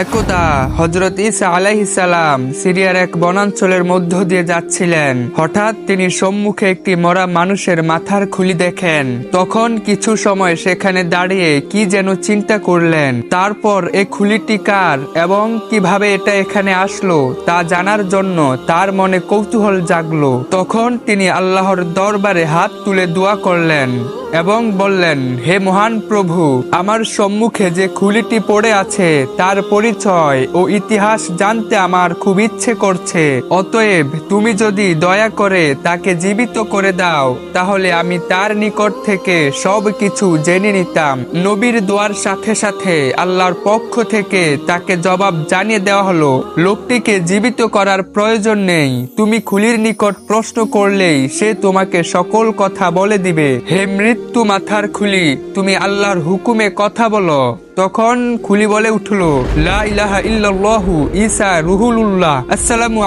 একদা হজরত ইসা আলাইহিসালাম সিরিয়ার এক বনাঞ্চলের মধ্য দিয়ে যাচ্ছিলেন। হঠাৎ তিনি সম্মুখে একটি মরা মানুষের মাথার খুলি দেখেন। তখন কিছু সময় সেখানে দাঁড়িয়ে কি যেন চিন্তা করলেন। তারপর এই খুলিটি কার এবং কীভাবে এটা এখানে আসলো তা জানার জন্য তার মনে কৌতূহল জাগলো। তখন তিনি আল্লাহর দরবারে হাত তুলে দোয়া করলেন। এবং বললেন, হে মহান প্রভু, আমার সম্মুখে যে খুলিটি পড়ে আছে, তার পরিচয় ও ইতিহাস জানতে আমার খুব ইচ্ছে করছে। অতএব তুমি যদি দয়া করে তাকে জীবিত করে দাও, তাহলে আমি তার নিকট থেকে সব কিছু জেনে নিতাম। নবীর দোয়ার সাথে সাথে আল্লাহর পক্ষ থেকে তাকে জবাব জানিয়ে দেওয়া হলো, লোকটিকে জীবিত করার প্রয়োজন নেই। তুমি খুলির নিকট প্রশ্ন করলেই সে তোমাকে সকল কথা বলে দিবে। হে মৃত্যু মাথার খুলি তুমি আল্লাহর হুকুমে কথা বলো। তখন খুলি বলে উঠল, লা ইলাহা ইল্লাল্লাহু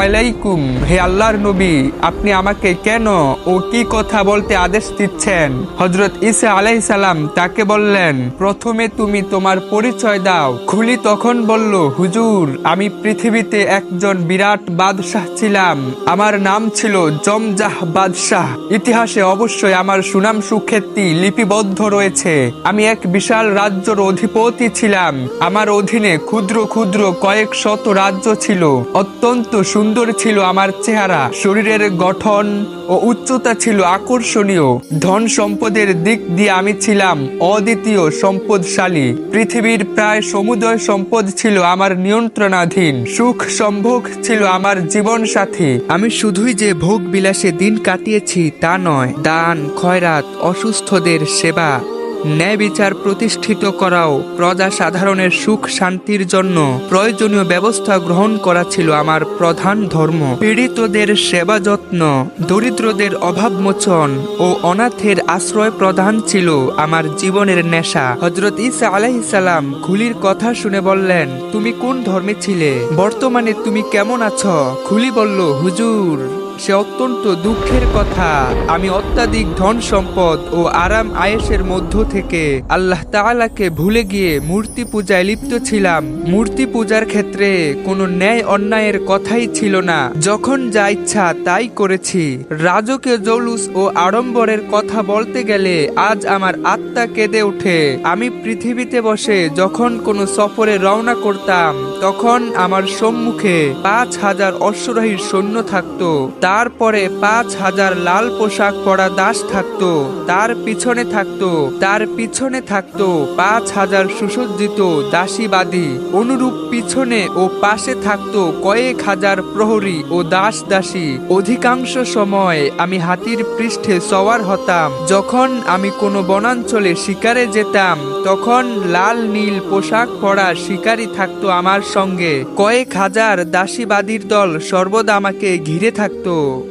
আলাইকুম। হে আল্লাহর নবী, আপনি আমাকে কেন ও কি কথা বলতে আদেশ দিচ্ছেন? হজরত ঈসা আলাইহিস সালাম তাকে বললেন, প্রথমে তুমি তোমার পরিচয় দাও। খুলি তখন বলল, হুজুর, আমি পৃথিবীতে একজন বিরাট বাদশাহ ছিলাম। আমার নাম ছিল জমজাহ বাদশাহ। ইতিহাসে অবশ্যই আমার সুনাম সুখ্যাতি লিপিবদ্ধ রয়েছে। আমি এক বিশাল রাজ্যর অধিপতি ছিলাম। আমার অধীনে ক্ষুদ্র ক্ষুদ্র কয়েক শত রাজ্য ছিল। অত্যন্ত সুন্দর ছিল আমার চেহারা। শরীরের গঠন ও উচ্চতা ছিল আকর্ষণীয়। ধন সম্পদের দিক দিয়ে আমি ছিলাম অদ্বিতীয় সম্পদশালী। পৃথিবীর প্রায় সমুদয় সম্পদ ছিল আমার নিয়ন্ত্রণাধীন। সুখ সম্ভোগ ছিল আমার জীবন সাথী আমি শুধুই যে ভোগ বিলাসে দিন কাটিয়েছি তা নয়, দান, খয়রাত, অসুস্থদের সেবা ন্যায় বিচার প্রতিষ্ঠিত করাও প্রজা সাধারণের সুখ শান্তির জন্য প্রয়োজনীয় ব্যবস্থা গ্রহণ করা ছিল আমার প্রধান ধর্ম। পীড়িতদের সেবা যত্ন, দরিদ্রদের অভাব মোচন ও অনাথের আশ্রয় প্রদান ছিল আমার জীবনের নেশা। হজরত ইসা আলাইসালাম খুলির কথা শুনে বললেন, তুমি কোন ধর্মে ছিলে? বর্তমানে তুমি কেমন আছো? খুলি বলল, হুজুর, সে অত্যন্ত দুঃখের কথা। আমি অত্যাধিক ধন সম্পদ ও আরাম আয়েসের মধ্য থেকে আল্লাহ তাআলাকে ভুলে গিয়ে মূর্তি পূজায় লিপ্ত ছিলাম। মূর্তি পূজার ক্ষেত্রে কোনো ন্যায় অন্যায়ের কথাই ছিল না। যখন যা ইচ্ছা তাই করেছি। রাজকীয় জৌলুস ও আড়ম্বরের কথা বলতে গেলে আজ আমার আত্মা কেঁদে ওঠে। আমি পৃথিবীতে বসে যখন কোনো সফরে রওনা করতাম তখন আমার সম্মুখে পাঁচ হাজার অশ্বরাহীর সৈন্য থাকতো। তারপরে পাঁচ হাজার লাল পোশাক পরা দাস থাকতো। তার পিছনে থাকতো, তার পিছনে থাকতো পাঁচ হাজার সুসজ্জিত দাসীবাদী। অনুরূপ পিছনে ও পাশে থাকতো কয়েক হাজার প্রহরী ও দাস দাসী। অধিকাংশ সময় আমি হাতির পৃষ্ঠে সওয়ার হতাম। যখন আমি কোনো বনাঞ্চলে শিকারে যেতাম, তখন লাল নীল পোশাক পরা শিকারী থাকতো আমার সঙ্গে। কয়েক হাজার দাসীবাদীর দল সর্বদা আমাকে ঘিরে থাকত।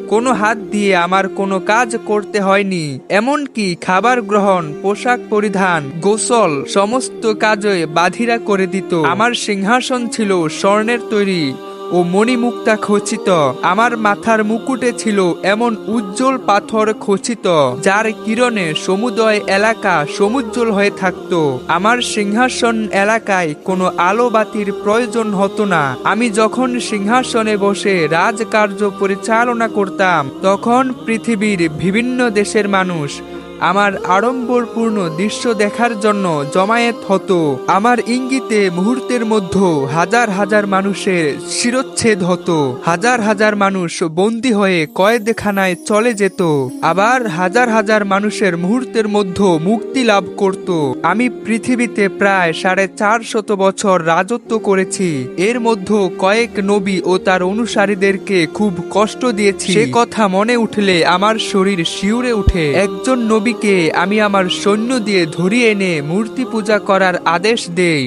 কোনো হাত দিয়ে আমার কোনো কাজ করতে হয়নি। এমনকি খাবার গ্রহণ, পোশাক পরিধান, গোসল সমস্ত কাজে বাধিরা করে দিত। আমার সিংহাসন ছিল স্বর্ণের তৈরি। ও মণিমুক্তা খচিত। আমার মাথার মুকুটে ছিল এমন উজ্জ্বল পাথর খচিত, যার কিরণে সমুদয় এলাকা সমুজ্জ্বল হয়ে থাকত। আমার সিংহাসন এলাকায় কোনো আলো বাতির প্রয়োজন হতো না। আমি যখন সিংহাসনে বসে রাজকার্য পরিচালনা করতাম, তখন পৃথিবীর বিভিন্ন দেশের মানুষ আমার আড়ম্বরপূর্ণ দৃশ্য দেখার জন্য জমায়েত হতো। আমার ইঙ্গিতে মুহূর্তের মধ্যে হাজার হাজার মানুষের শিরচ্ছেদ হতো। হাজার হাজার মানুষ বন্দী হয়ে কয়েদখানায় চলে যেত। আবার হাজার হাজার মানুষের মুহূর্তের মধ্যে মুক্তি লাভ করত। আমি পৃথিবীতে প্রায় সাড়ে চার শত বছর রাজত্ব করেছি। এর মধ্যে কয়েক নবী ও তার অনুসারীদেরকে খুব কষ্ট দিয়েছি। সে কথা মনে উঠলে আমার শরীর শিউরে উঠে একজন নবীকে আমি আমার সৈন্য দিয়ে ধরিয়ে এনে মূর্তি পূজা করার আদেশ দেই।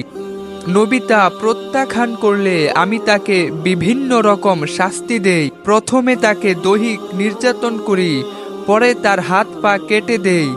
নবিতা প্রত্যাখ্যান করলে আমি তাকে বিভিন্ন রকম শাস্তি দেই। প্রথমে তাকে দৈহিক নির্যাতন করি, পরে তার হাত পা কেটে দেই,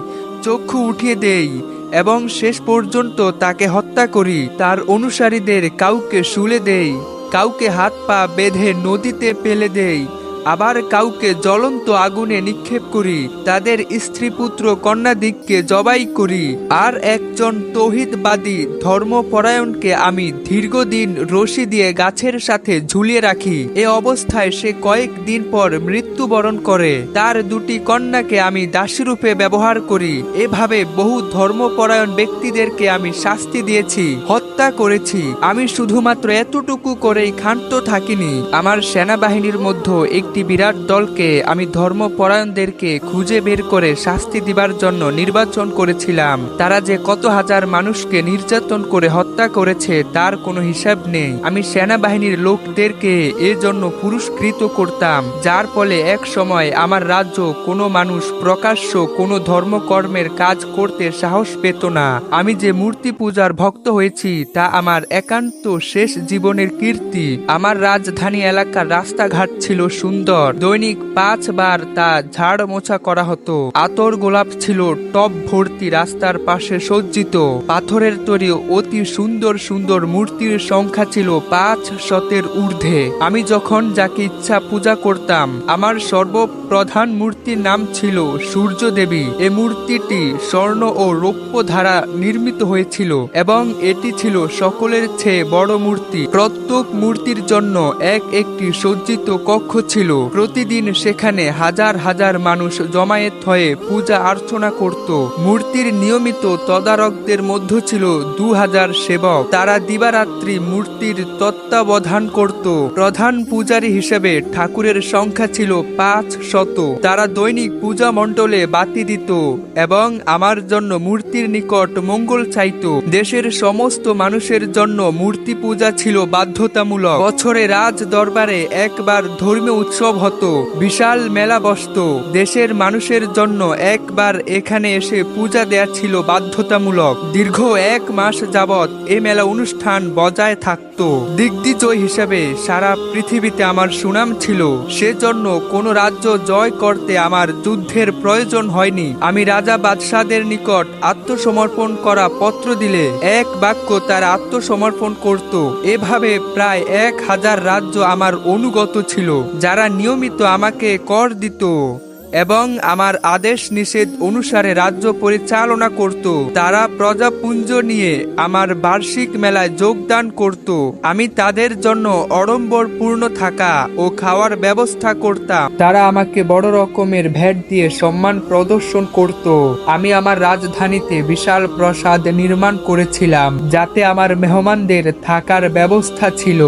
চক্ষু উঠিয়ে দেই এবং শেষ পর্যন্ত তাকে হত্যা করি। তার অনুসারীদের কাউকে শুলে দেই, কাউকে হাত পা বেঁধে নদীতে ফেলে দেই। আবার কাউকে জ্বলন্ত আগুনে নিক্ষেপ করি, তাদের স্ত্রী পুত্র কন্যাদিককে জবাই করি, আর একজন তৌহিদবাদী ধর্মপরায়ণকে আমি দীর্ঘদিন রশি দিয়ে গাছের সাথে ঝুলিয়ে রাখি। এ অবস্থায় সে কয়েকদিন পর মৃত্যুবরণ করে। তার দুটি কন্যাকে আমি দাসীরূপে ব্যবহার করি। এভাবে বহু ধর্মপরায়ণ ব্যক্তিদেরকে আমি শাস্তি দিয়েছি। হত্যা করেছি। আমি শুধুমাত্র এতটুকু করেই ক্ষান্ত থাকিনি। আমার সেনাবাহিনীর মধ্যে একটি বিরাট দলকে আমি ধর্মপরায়ণদেরকে খুঁজে বের করে শাস্তি দিবার জন্য নির্বাচন করেছিলাম। তারা যে কত হাজার মানুষকে নির্যাতন করে হত্যা করেছে, তার কোনো হিসাব নেই। আমি সেনাবাহিনীর লোকদেরকে এজন্য পুরস্কৃত করতাম, যার ফলে এক সময় আমার রাজ্য কোনো মানুষ প্রকাশ্য কোনো ধর্মকর্মের কাজ করতে সাহস পেত না। আমি যে মূর্তি পূজার ভক্ত হয়েছি তা আমার একান্ত শেষ জীবনের কীর্তি। আমার রাজধানী এলাকার রাস্তাঘাট ছিল সুন্দর। দৈনিক পাঁচবার তা ঝাড় মোছা করা হতো। আতর গোলাপ ছিল টপ ভর্তি রাস্তার পাশে সজ্জিত। পাথরের তৈরি অতি সুন্দর সুন্দর মূর্তির সংখ্যা ছিল পাঁচ শতের ঊর্ধ্বে। আমি যখন যাকে ইচ্ছা পূজা করতাম, আমার সর্বপ্রধান মূর্তির নাম ছিল সূর্য দেবী এ মূর্তিটি স্বর্ণ ও রৌপ্য দ্বারা নির্মিত হয়েছিল এবং এটি ছিল সকলের চেয়ে বড় মূর্তি। প্রত্যেক মূর্তির জন্য এক একটি সজ্জিত কক্ষ ছিল। প্রতিদিন সেখানে হাজার হাজার মানুষ জমায়েত হয়ে পূজা আর্চনা করত। মূর্তির নিয়মিত তদারকদের মধ্যে ছিল দু হাজার সেবক। তারা দিবারাত্রি মূর্তির তত্ত্বাবধান করত। প্রধান পূজারী হিসেবে ঠাকুরের সংখ্যা ছিল পাঁচ শত। তারা দৈনিক পূজা মণ্ডলে বাতি দিত এবং আমার জন্য মূর্তির নিকট মঙ্গল চাইতো। দেশের সমস্ত মানুষের জন্য মূর্তি পূজা ছিল বাধ্যতামূলক। বছরে রাজ দরবারে একবার ধর্মীয় উৎসব হতো, বিশাল মেলা বসত। দেশের মানুষের জন্য একবার এখানে এসে পূজা দেয়া ছিল বাধ্যতামূলক। দীর্ঘ এক মাস যাবৎ এ মেলা অনুষ্ঠান বজায় থাকত। দিগ্বিজয় হিসেবে সারা পৃথিবীতে আমার সুনাম ছিল। সেজন্য কোনো রাজ্য জয় করতে আমার যুদ্ধের প্রয়োজন হয়নি। আমি রাজা বাদশাদের নিকট আত্মসমর্পণ করা পত্র দিলে এক বাক্য তার আত্মসমর্পণ করত। এভাবে প্রায় এক হাজার রাজ্য আমার অনুগত ছিল, যারা নিয়মিত আমাকে কর দিত। এবং আমার আদেশ নিষেধ অনুসারে রাজ্য পরিচালনা করত। তারা প্রজাপুঞ্জ নিয়ে আমার বার্ষিক মেলায় যোগদান করত। আমি তাদের জন্য অড়ম্বর পূর্ণ থাকা ও খাওয়ার ব্যবস্থা করতাম। তারা আমাকে বড় রকমের ভ্যাট দিয়ে সম্মান প্রদর্শন করত। আমি আমার রাজধানীতে বিশাল প্রাসাদ নির্মাণ করেছিলাম, যাতে আমার মেহমানদের থাকার ব্যবস্থা ছিল।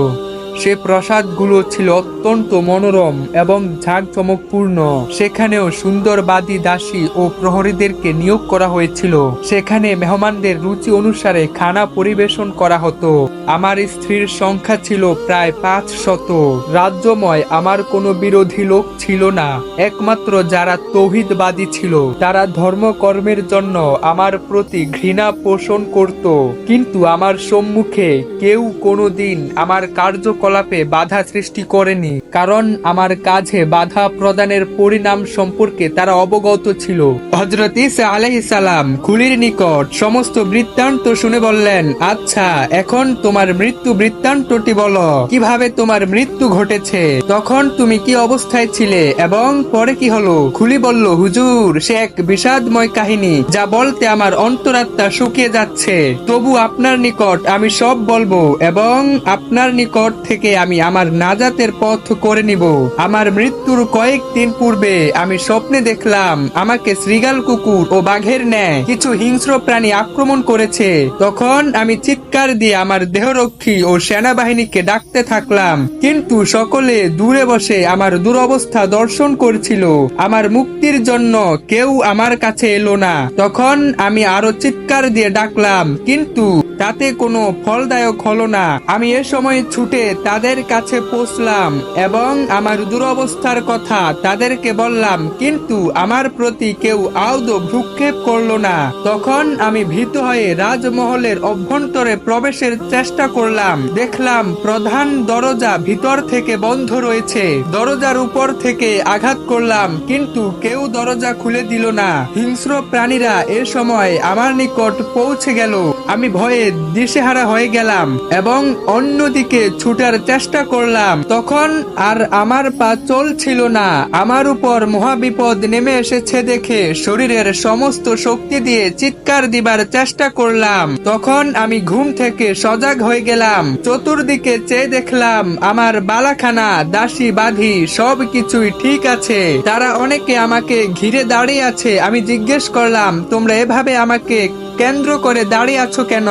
সে প্রাসাদগুলো ছিল অত্যন্ত মনোরম এবং ঝাঁকজমকপূর্ণ। সেখানেও সুন্দর বাদী দাসী ও প্রহরীদেরকে নিয়োগ করা হয়েছিল। সেখানে মেহমানদের রুচি অনুসারে খানা পরিবেশন করা হতো। আমার স্ত্রীর সংখ্যা ছিল প্রায় পাঁচ শত। রাজ্যময় আমার কোনো বিরোধী লোক ছিল না। একমাত্র যারা তৌহিদবাদী ছিল, তারা ধর্মকর্মের জন্য আমার প্রতি ঘৃণা পোষণ করত। কিন্তু আমার সম্মুখে কেউ কোনোদিন আমার কার্যকলাপে বাধা সৃষ্টি করেনি। কারণ আমার কাজে বাধা প্রদানের পরিণাম সম্পর্কে তারা অবগত ছিল। হজরত ইসা আলাইহিস সালাম খুলির নিকট সমস্ত বৃত্তান্ত শুনে বললেন আচ্ছা এখন তোমার মৃত্যু বৃত্তান্তটি বলো। কীভাবে তোমার মৃত্যু ঘটেছে? তখন তুমি কি অবস্থায় ছিলে? এবং পরে কি হলো? খুলি বলল, হুজুর, সে এক বিষাদময় কাহিনী, যা বলতে আমার অন্তরাত্মা শুকিয়ে যাচ্ছে। তবু আপনার নিকট আমি সব বলব, এবং আপনার নিকট থেকে আমি আমার নাজাতের পথ করে নিব। আমার মৃত্যুর কয়েকদিন পূর্বে আমি স্বপ্নে দেখলাম আমাকে শ্রীগাল কুকুর ও বাঘের ন্যায় কিছু হিংস্র প্রাণী আক্রমণ করেছে। তখন আমি চিৎকার দিয়ে আমার দেহরক্ষী ও সেনাবাহিনীকে ডাকতে থাকলাম। কিন্তু সকলে দূরে বসে আমার দুরবস্থা দর্শন করছিল। আমার মুক্তির জন্য কেউ আমার কাছে এলো না। তখন আমি আরও চিৎকার দিয়ে ডাকলাম, কিন্তু তাতে কোনো ফলদায়ক হলো না। আমি এ সময় ছুটে তাদের কাছে পৌঁছলাম এবং আমার দুরবস্থার কথা তাদেরকে বললাম, কিন্তু আমার প্রতি কেউ আউদ ভ্রুক্ষেপ করল না। তখন আমি ভীত হয়ে রাজমহলের অভ্যন্তরে প্রবেশের চেষ্টা করলাম। দেখলাম প্রধান দরজা ভিতর থেকে বন্ধ রয়েছে। দরজার উপর থেকে আঘাত করলাম, কিন্তু কেউ দরজা খুলে দিল না। হিংস্র প্রাণীরা এ সময় আমার নিকট পৌঁছে গেল। আমি ভয়ে দিশেহারা হয়ে গেলাম এবং অন্যদিকে ছুটার চেষ্টা করলাম। তখন আর আমার পা চলছিল না। আমার উপর মহাবিপদ নেমে এসেছে দেখে শরীরের সমস্ত শক্তি দিয়ে চিৎকার দিবার চেষ্টা করলাম। তখন আমি ঘুম থেকে সজাগ হয়ে গেলাম। চতুর্দিকে চেয়ে দেখলাম আমার বালাখানা, দাসী, বাধি সব কিছুই ঠিক আছে। তারা অনেকে আমাকে ঘিরে দাঁড়িয়ে আছে। আমি জিজ্ঞেস করলাম, তোমরা এভাবে আমাকে কেন্দ্র করে দাঁড়িয়ে আছো কেন?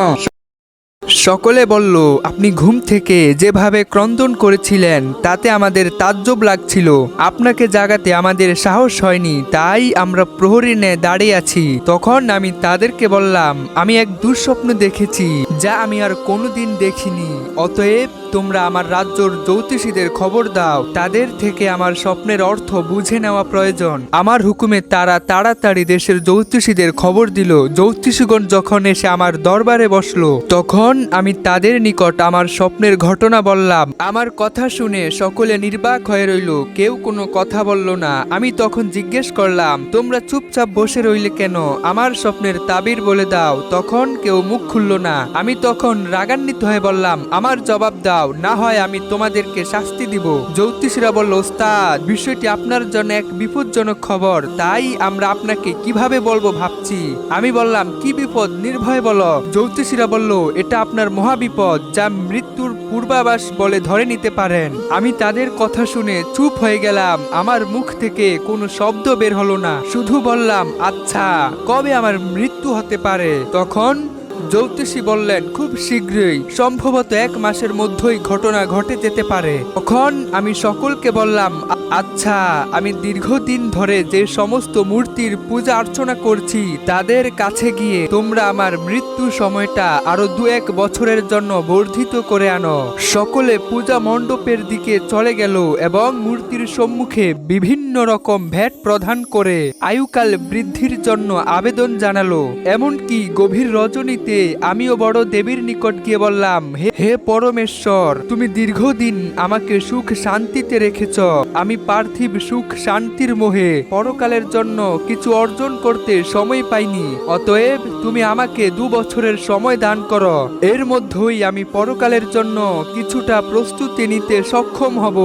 সকলে বলল, আপনি ঘুম থেকে যেভাবে ক্রন্দন করেছিলেন, তাতে আমাদের তাজ্জব লাগছিল। আপনাকে জাগাতে আমাদের সাহস হয়নি, তাই আমরা প্রহরী নেয় দাঁড়িয়ে আছি। তখন আমি তাদেরকে বললাম, আমি এক দুঃস্বপ্ন দেখেছি, যা আমি আর কোনোদিন দেখিনি। অতএব তোমরা আমার রাজ্যর জ্যোতিষীদের খবর দাও। তাদের থেকে আমার স্বপ্নের অর্থ বুঝে নেওয়া প্রয়োজন। আমার হুকুমে তারা তাড়াতাড়ি দেশের জ্যোতিষীদের খবর দিল। জ্যোতিষীগণ যখন এসে আমার দরবারে বসল, তখন আমি তাদের নিকট আমার স্বপ্নের ঘটনা বললাম। আমার কথা শুনে সকলে নির্বাক হয়ে রইল, কেউ কোনো কথা বলল না। আমি তখন জিজ্ঞেস করলাম, তোমরা চুপচাপ বসে রইলে কেন? আমার স্বপ্নের তাবির বলে দাও। তখন কেউ মুখ খুলল না। আমি তখন রাগান্বিত হয়ে বললাম, আমার জবাব দাও। না হয় আমি তোমাদেরকে শাস্তি দিব। জ্যোতিষীরা বলল, ওস্তাদ, বিষয়টি আপনার জন্য এক বিপজ্জনক খবর। তাই আমরা আপনাকে কীভাবে বলব ভাবছি? আমি বললাম, কি বিপদ? নির্ভয় বলো। জ্যোতিষীরা বলল, এটা আপনার মহাবিপদ, যা মৃত্যুর পূর্বাভাস বলে ধরে নিতে পারেন। আমি তাদের কথা শুনে চুপ হয়ে গেলাম। আমার মুখ থেকে কোনো শব্দ বের হলো না। শুধু বললাম আচ্ছা কবে আমার মৃত্যু হতে পারে? তখন জ্যোতিষী বললেন, খুব শীঘ্রই, সম্ভবত এক মাসের মধ্যেই ঘটনা ঘটে যেতে পারে। তখন আমি সকলকে বললাম আচ্ছা আমি দীর্ঘদিন ধরে যে সমস্ত মূর্তির পূজা অর্চনা করছি, তাদের কাছে গিয়ে তোমরা আমার মৃত্যু সময়টা আরও দু এক বছরের জন্য বর্ধিত করে আনো। সকলে পূজা মণ্ডপের দিকে চলে গেল এবং মূর্তির সম্মুখে বিভিন্ন রকম ভ্যাট প্রদান করে আয়ুকাল বৃদ্ধির জন্য আবেদন জানালো। এমনকি গভীর রজনীতে আমিও বড় দেবীর নিকট গিয়ে বললাম, হে পরমেশ্বর, তুমি দীর্ঘদিন আমাকে সুখ শান্তিতে রেখেছ। আমি পার্থিব সুখ শান্তির মোহে। পরকালের জন্য কিছু অর্জন করতে সময় পাইনি। অতএব তুমি আমাকে দু বছরের সময় দান করো। এর মধ্যেই আমি পরকালের জন্য কিছুটা প্রস্তুতি নিতে সক্ষম হব।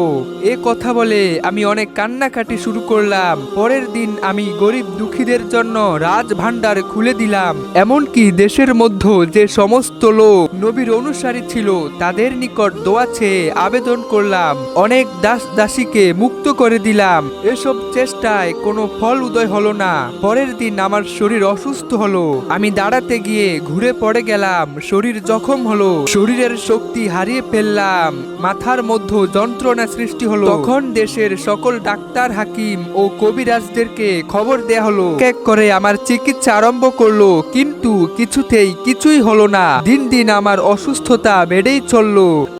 এ কথা বলে আমি অনেক কান্নাকাটি শুরু করলাম। পরের দিন আমি গরিব দুঃখীদের জন্য রাজ ভান্ডার খুলে দিলাম। এমনকি দেশের মধ্যে যে সমস্ত লোক নবীর অনুসারী ছিল, তাদের নিকট দোয়া চেয়ে আবেদন করলাম। অনেক দাস দাসীকে মুক্ত করে দিলাম। এসব চেষ্টায় কোনো ফল উদয় হলো না। পরের দিন আমার শরীর অসুস্থ হলো। আমি দাঁড়াতে গিয়ে ঘুরে পড়ে গেলাম। শরীর জখম হলো। শরীরের শক্তি হারিয়ে ফেললাম। মাথার মধ্যে যন্ত্রণা সৃষ্টি হলো। তখন দেশের সকল ডাক্তার, হাকিম ও কবিরাজদেরকে খবর দেয়া হলো। এক করে আমার চিকিৎসা আরম্ভ করল। কিন্তু কিছুতেই কিছুই হলো না। দিন দিন আমার অসুস্থতা বেড়েই চলল।